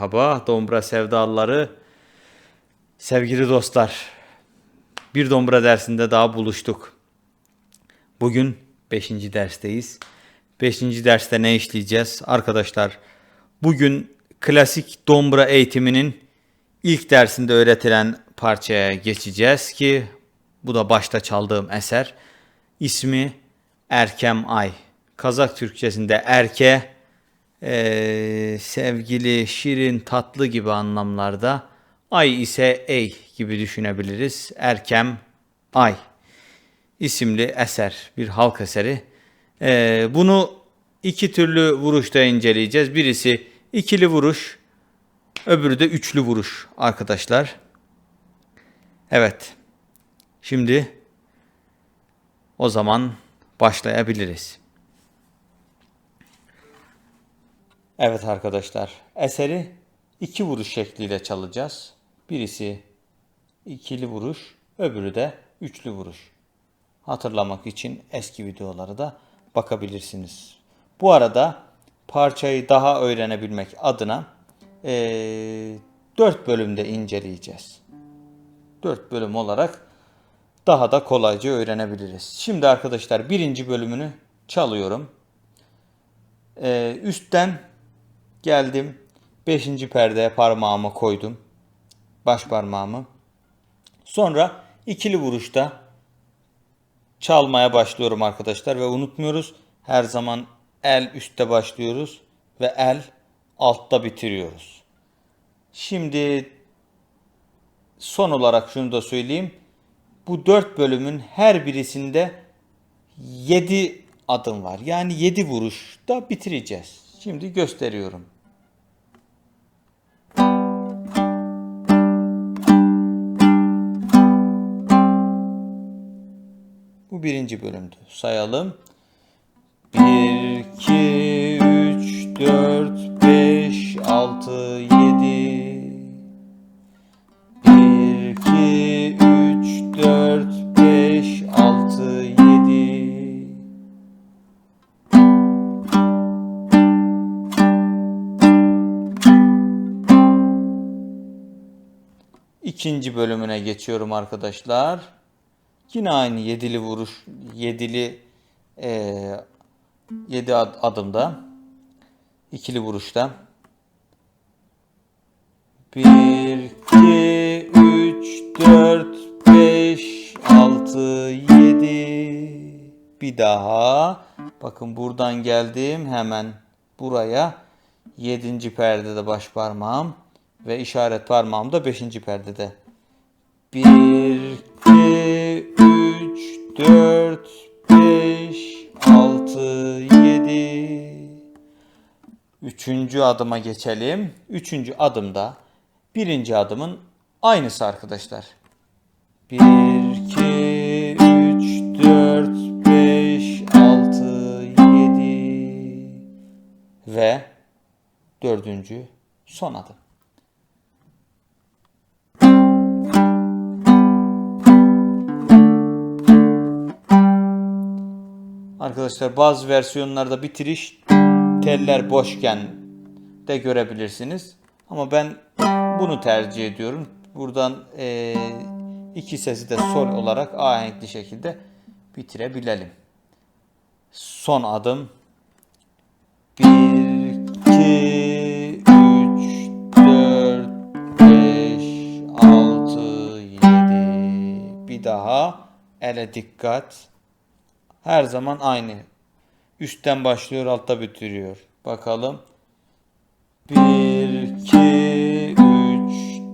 Merhaba Dombra sevdalıları, sevgili dostlar. Bir Dombra dersinde daha buluştuk. Bugün 5. dersteyiz. 5. derste ne işleyeceğiz? Arkadaşlar bugün klasik Dombra eğitiminin ilk dersinde öğretilen parçaya geçeceğiz ki bu da başta çaldığım eser. İsmi Erkem Ay. Kazak Türkçesinde erke eee, sevgili, şirin, tatlı gibi anlamlarda. Ay ise ey gibi düşünebiliriz. Erkem Ay isimli eser, bir halk eseri. Eee, bunu iki türlü vuruşta inceleyeceğiz. Birisi ikili vuruş, öbürü de üçlü vuruş arkadaşlar. Evet. Şimdi o zaman başlayabiliriz. Evet arkadaşlar, eseri iki vuruş şekliyle çalacağız. Birisi ikili vuruş, öbürü de üçlü vuruş. Hatırlamak için eski videolara da bakabilirsiniz. Bu arada parçayı daha öğrenebilmek adına eee 4 bölümde inceleyeceğiz. 4 bölüm olarak daha da kolayca öğrenebiliriz. Şimdi arkadaşlar birinci bölümünü çalıyorum. Ee, üstten geldim. Beşinci perdeye parmağımı koydum. Baş parmağımı. Sonra ikili vuruşta çalmaya başlıyorum arkadaşlar ve unutmuyoruz. Her zaman el üstte başlıyoruz ve el altta bitiriyoruz. Şimdi son olarak şunu da söyleyeyim. Bu dört bölümün her birisinde 7 adım var. Yani 7 vuruşta bitireceğiz. Şimdi gösteriyorum. Bu birinci bölümdü. Sayalım. 1, 2, 3, 4, 5, 6, 7, İkinci bölümüne geçiyorum arkadaşlar. Yine aynı yedili vuruş, yedili eee yedi ad- adımda, ikili vuruşta. 1, 2, 3, 4, 5, 6, 7. Bir daha. Bakın buradan geldim hemen buraya. 7. perdede baş parmağım ve işaret parmağım da 5. perdede. 1, 2, 3, 4, 5, 6, 7. Üçüncü adıma geçelim. Üçüncü adımda birinci adımın aynısı arkadaşlar. 1, 2, 3, 4, 5, 6, 7 ve dördüncü son adım. Arkadaşlar bazı versiyonlarda bitiriş teller boşken de görebilirsiniz. Ama ben bunu tercih ediyorum. Buradan eee, iki sesi de sol olarak ahenkli şekilde bitirebilelim. Son adım 1, 2, 3, 4, 5, 6, 7 bir daha ele dikkat. Her zaman aynı. Üstten başlıyor, altta bitiriyor. Bakalım. 1, 2, 3,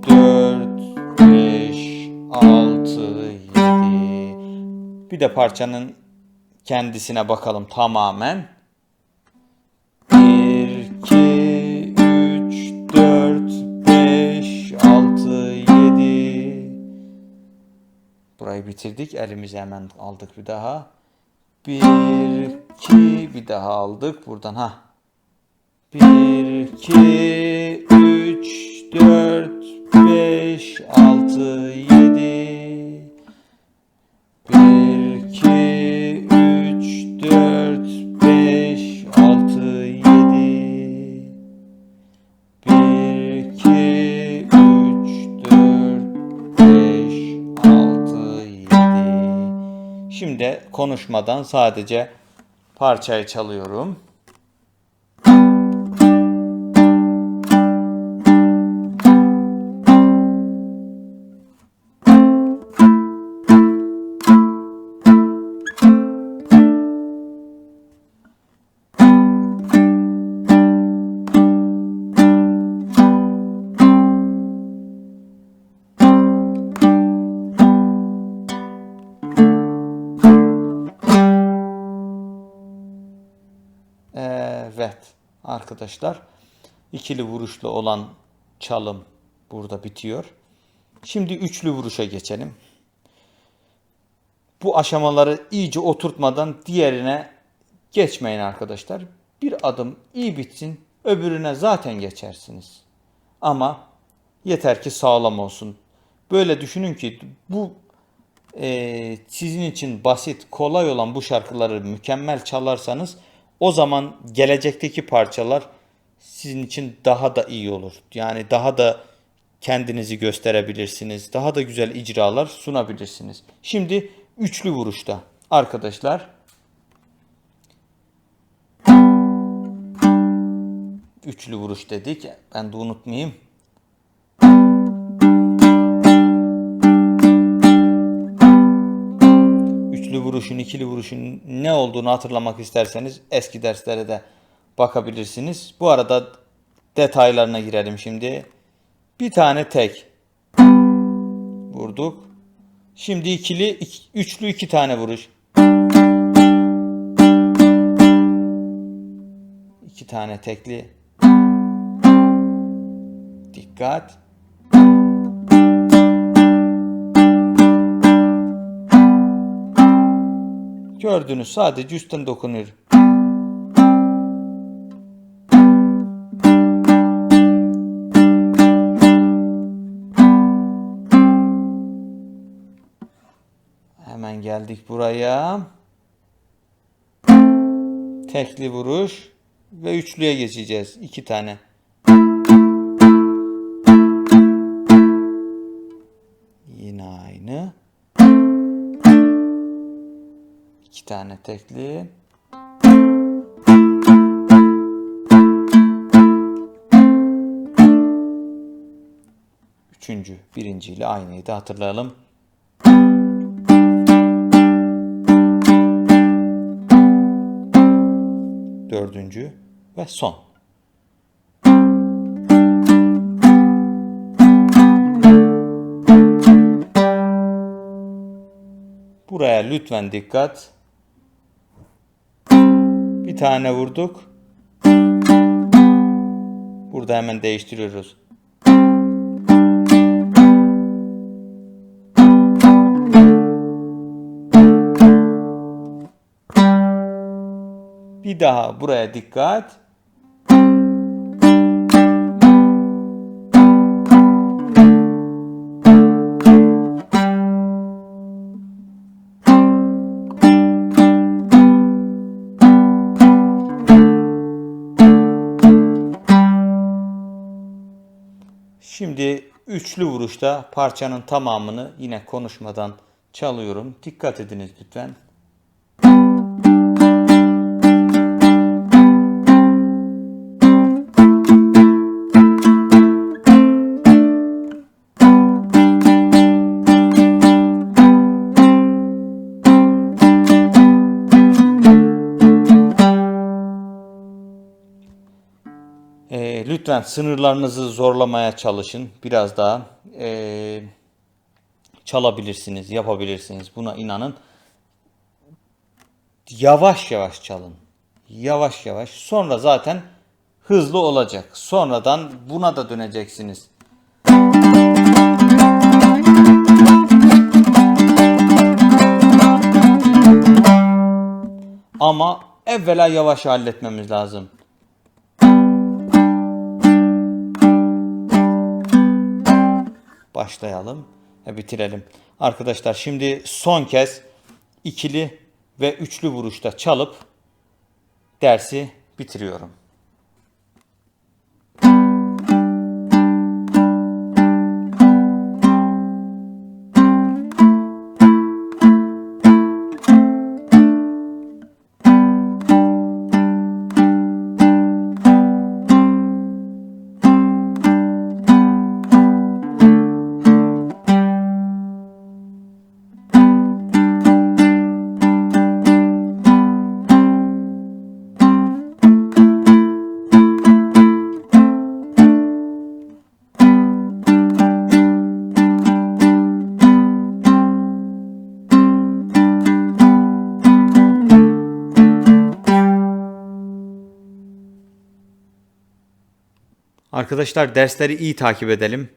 4, 5, 6, 7. Bir de parçanın kendisine bakalım tamamen. 1, 2, 3, 4, 5, 6, 7. Burayı bitirdik. Elimizi hemen aldık bir daha. 1, 2, bir daha aldık buradan ha. 1, 2, 3, 4, 5, 6, 7. konuşmadan sadece parçayı çalıyorum. Evet arkadaşlar ikili vuruşlu olan çalım burada bitiyor. Şimdi üçlü vuruşa geçelim. Bu aşamaları iyice oturtmadan diğerine geçmeyin arkadaşlar. Bir adım iyi bitsin öbürüne zaten geçersiniz. Ama yeter ki sağlam olsun. Böyle düşünün ki bu e, sizin için basit, kolay olan bu şarkıları mükemmel çalarsanız o zaman gelecekteki parçalar sizin için daha da iyi olur. Yani daha da kendinizi gösterebilirsiniz. Daha da güzel icralar sunabilirsiniz. Şimdi üçlü vuruşta arkadaşlar üçlü vuruş dedik. Ben de unutmayayım. Üçlü vuruşun, ikili vuruşun ne olduğunu hatırlamak isterseniz eski derslere de bakabilirsiniz. Bu arada detaylarına girelim şimdi. Bir tane tek vurduk. Şimdi ikili, iki- üçlü iki tane vuruş. İki tane tekli. Dikkat. Gördünüz sadece üstten dokunuyor. Hemen geldik buraya. Tekli vuruş ve üçlüye geçeceğiz. İki tane. Tane tekli. Üçüncü, birinciyle aynıydı hatırlayalım. Dördüncü ve son. Buraya lütfen dikkat. Bir tane vurduk. Burada hemen değiştiriyoruz. Bir daha buraya dikkat. Şimdi üçlü vuruşta parçanın tamamını yine konuşmadan çalıyorum. Dikkat ediniz lütfen. Lütfen sınırlarınızı zorlamaya çalışın. Biraz daha ee, çalabilirsiniz, yapabilirsiniz. Buna inanın. Yavaş yavaş çalın. Yavaş yavaş. Sonra zaten hızlı olacak. Sonradan buna da döneceksiniz. Ama evvela yavaş halletmemiz lazım. Başlayalım ve bitirelim. Arkadaşlar şimdi son kez ikili ve üçlü vuruşta çalıp dersi bitiriyorum. Arkadaşlar dersleri iyi takip edelim.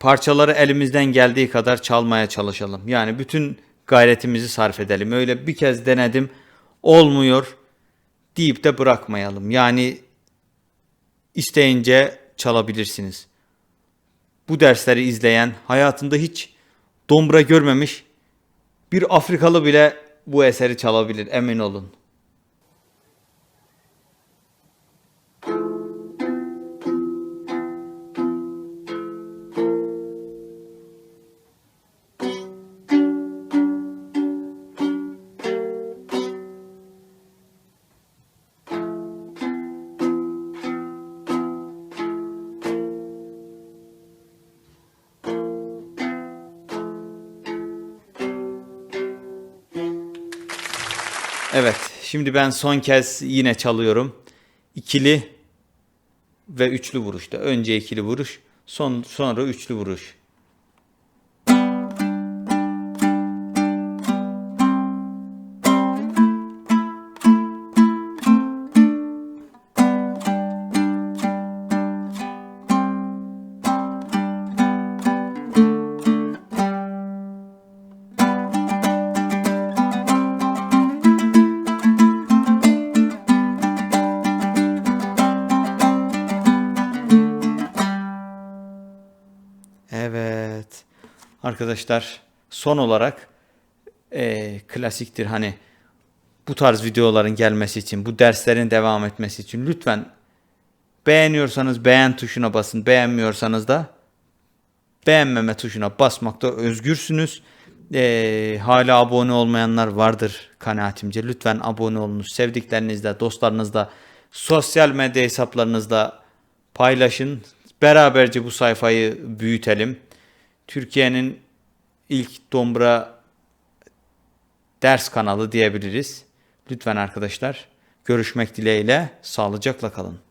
Parçaları elimizden geldiği kadar çalmaya çalışalım. Yani bütün gayretimizi sarf edelim. Öyle bir kez denedim olmuyor deyip de bırakmayalım. Yani isteyince çalabilirsiniz. Bu dersleri izleyen hayatında hiç dombra görmemiş bir Afrikalı bile bu eseri çalabilir emin olun. Evet, şimdi ben son kez yine çalıyorum. İkili ve üçlü vuruşta. Önce ikili vuruş, son sonra üçlü vuruş. Arkadaşlar son olarak eee, klasiktir hani bu tarz videoların gelmesi için, bu derslerin devam etmesi için lütfen beğeniyorsanız beğen tuşuna basın, beğenmiyorsanız da beğenmeme tuşuna basmakta özgürsünüz. Eee, hala abone olmayanlar vardır kanaatimce. Lütfen abone olunuz. Sevdiklerinizle, dostlarınızla, sosyal medya hesaplarınızda paylaşın. Beraberce bu sayfayı büyütelim. Türkiye'nin ilk dombra ders kanalı diyebiliriz. Lütfen arkadaşlar görüşmek dileğiyle sağlıcakla kalın.